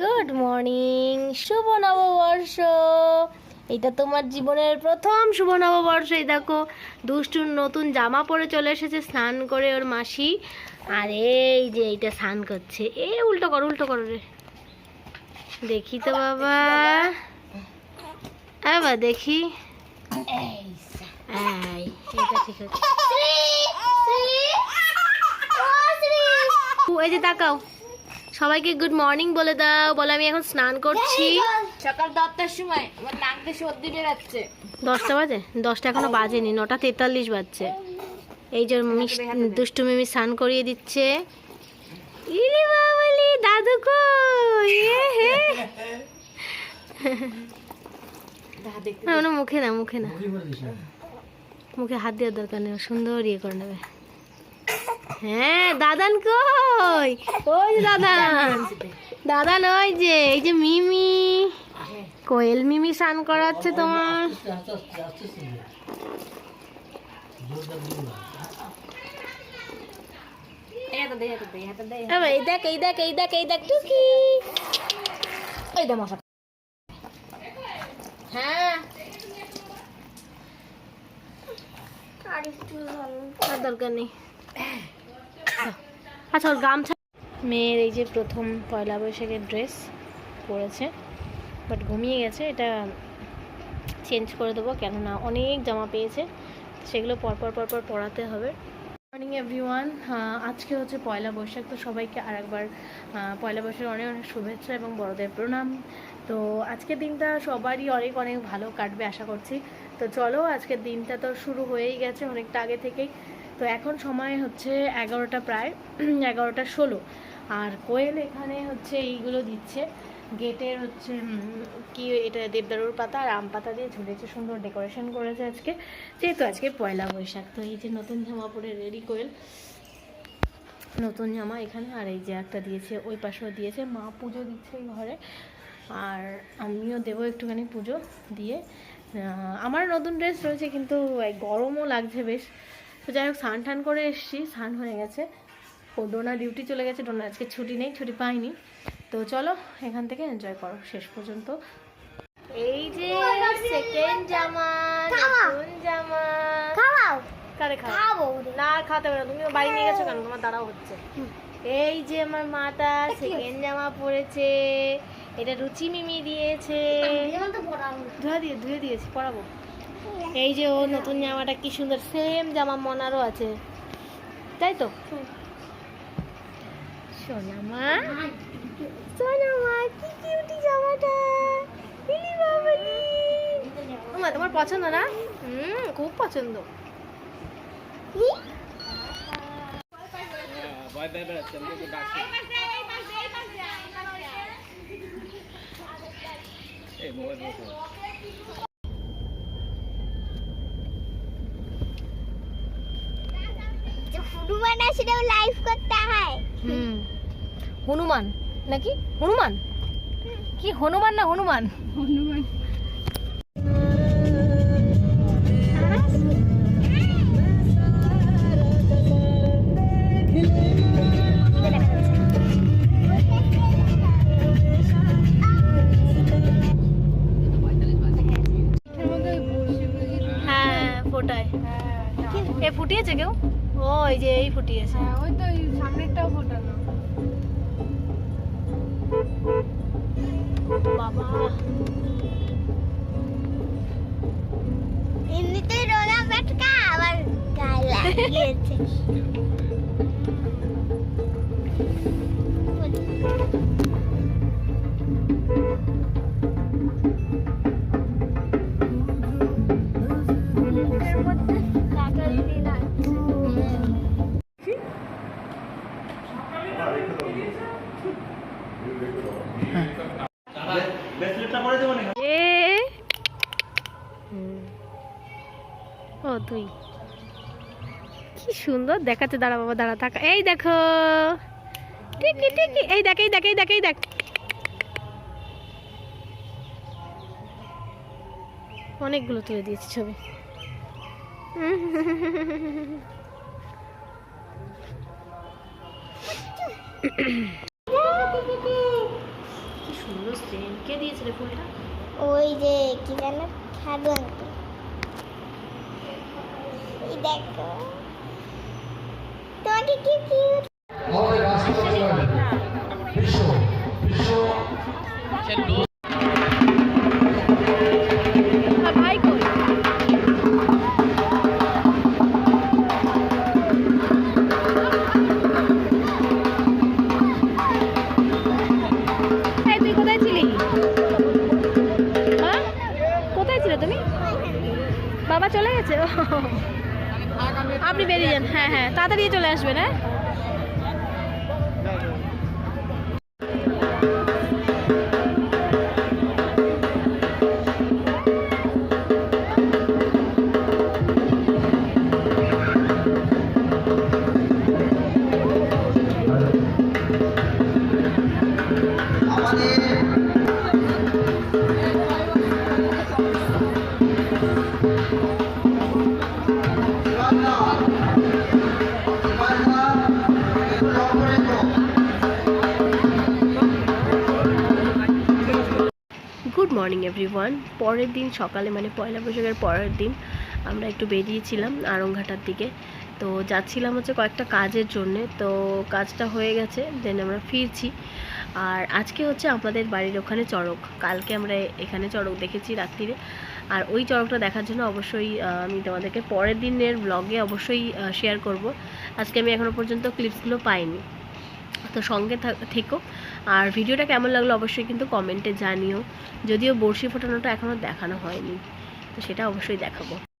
Good morning শুভ নববর্ষ। এটা তোমার জীবনের প্রথম শুভ নববর্ষ। এই দেখো দুষ্টুর নতুন জামা পরে চলে এসেছে স্নান করে ওর মাসি। আর এই যে এইটা স্নান করছে। এ উল্টো কর উল্টো করো রে। দেখি তো বাবা। বাবা দেখি। এই এটা ঠিক আছে ও, এই যে তাকাও। সবাইকে গুড মর্নিং বলে দাও। বলে আমি এখন স্নান করছি। সকাল দশটার সময় আমার নাক দিয়ে সর্দি বেরাচ্ছে। দশটা বাজে? দশটা এখনও বাজেনি নটা তেতাল্লিশ বাজছে। এই যে দুষ্টু মিমি স্নান করিয়ে দিচ্ছে। ইরে বাবালি দাদু কই? হে। না, না মুখে না মুখে না। মুখে হাত দেওয়ার দরকার নেই সুন্দর ইয়ে করে নেবে। হ্যাঁ দাদান কই? ওই দাদান। দাদান, ওই যে, এই যে মিমি। কোয়েল মিমি স্নান করাচ্ছে তোমার। এই দেখ এই দেখ এই দেখ এই দেখ। হ্যাঁ। দরকার নেই। আচ্ছা ওর গামছা মেয়ের এই যে প্রথম পয়লা বৈশাখের ড্রেস পরেছে বাট ঘুমিয়ে গেছে, এটা চেঞ্জ করে দেবো, কেননা অনেক জামা পেয়েছে, সেগুলো পরপর পরপর পরাতে হবে। মর্নিং এভরিওয়ান আজকে হচ্ছে পয়লা বৈশাখ, তো সবাইকে আর একবার পয়লা বৈশাখ অনেক অনেক শুভেচ্ছা এবং বড়দের প্রণাম। তো আজকের দিনটা সবারই অনেক অনেক ভালো কাটবে, আশা করছি। তো চলো, আজকের দিনটা তো শুরু হয়েই গেছে অনেকটা আগে থেকেই। তো এখন সময় হচ্ছে এগারোটা প্রায়, এগারোটা ষোলো। আর কোয়েল এখানে হচ্ছে এইগুলো দিচ্ছে। গেটের হচ্ছে কি এটা দেবদারুর পাতা আর আম পাতা দিয়ে ঝুলেছে, সুন্দর ডেকোরেশন করেছে আজকে। যেহেতু আজকে পয়লা বৈশাখ, তো এই যে নতুন জামা পরে রেডি কোয়েল। নতুন জামা এখানে, আর এই যে একটা দিয়েছে, ওই পাশেও দিয়েছে। মা পুজো দিচ্ছে ঘরে। আর আমিও দেবো একটুখানি পুজো দিয়ে। আমার নতুন ড্রেস রয়েছে, কিন্তু গরমও লাগছে বেশ। তো যাই হোক স্নান টান করে এসেছি স্নান হয়ে গেছে। ও ডোনা ডিউটি চলে গেছে ডোনা আজকে ছুটি নেই ছুটি পাইনি। তো চলো এখান থেকে এনজয় করো শেষ পর্যন্ত। এই যে সেকেন্ড জামা নতুন জামা খাওয়াও। কারে খাও? না হবে না তুমি বাড়ি নিয়ে গেছো কেন? তোমার দাঁড়াও হচ্ছে। এই যে আমার মাটা সেকেন্ড জামা পরেছে এটা রুচি মিমি দিয়েছে। ধুয়ে দিয়ে ধুয়ে দিয়েছি পরাবো। এই যে ও নতুন জামাটা কি সুন্দর সেম জামা মনারও আছে। তাই তো? সোনামা সোনামা কি কিউটি জামাটা? ইলি বাবালি তোমার তোমার পছন্দ না? হুম, খুব পছন্দ। এই মোবাইল है সেটা লাইভ করতে হয়। হুম। হনুমান? নাকি? হনুমান? কি হনুমান না হনুমান? হ্যাঁ ফোটায়। এ ফুটিয়েছে কেউ? ও এই যে এই ফুটিয়েছে ওই তো সামনেরটাও ফোটানো। বাবা। এমনিতেই রোলা বাটকা আবার গায়ে লাগিয়েছে। ও, তুই। কি সুন্দর দেখাচ্ছে, দাঁড়া বাবা, দাঁড়া, থাকা। এই দেখো। টিকি টিকি এই দেখ এই দেখ এই দেখ এই দেখ। অনেকগুলো তুলে দিয়েছি ছবি। কে দিয়েছিল ফুলটা ওই যে কি যেন আঙ্কেল এই দেখো। তোমাকে কি কিউট বিশ্ব বিশ্ব। বাবা চলে গেছে? আপনি বেরিয়ে যান। হ্যাঁ হ্যাঁ তাড়াতাড়ি চলে আসবেন হ্যাঁ? মর্নিং এভরিওয়ান পরের দিন সকালে মানে পয়লা বৈশাখের পরের দিন আমরা একটু বেরিয়েছিলাম আরংঘাটার দিকে। তো যাচ্ছিলাম হচ্ছে কয়েকটা কাজের জন্য। তো কাজটা হয়ে গেছে দেন আমরা ফিরছি। আর আজকে হচ্ছে আমাদের বাড়ির ওখানে চড়ক। কালকে আমরা এখানে চড়ক দেখেছি রাত্রিরে। আর ওই চড়কটা দেখার জন্য অবশ্যই আমি তোমাদেরকে পরের দিনের ব্লগে অবশ্যই শেয়ার করব। আজকে আমি এখনও পর্যন্ত ক্লিপসগুলো পাইনি। তো সঙ্গে থাক- আর ভিডিওটা কেমন লাগল অবশ্যই কিন্তু কমেন্টে জানিও। যদিও বড়শি ফোটানোটা এখনও দেখানো হয়নি, তো সেটা অবশ্যই দেখাবো।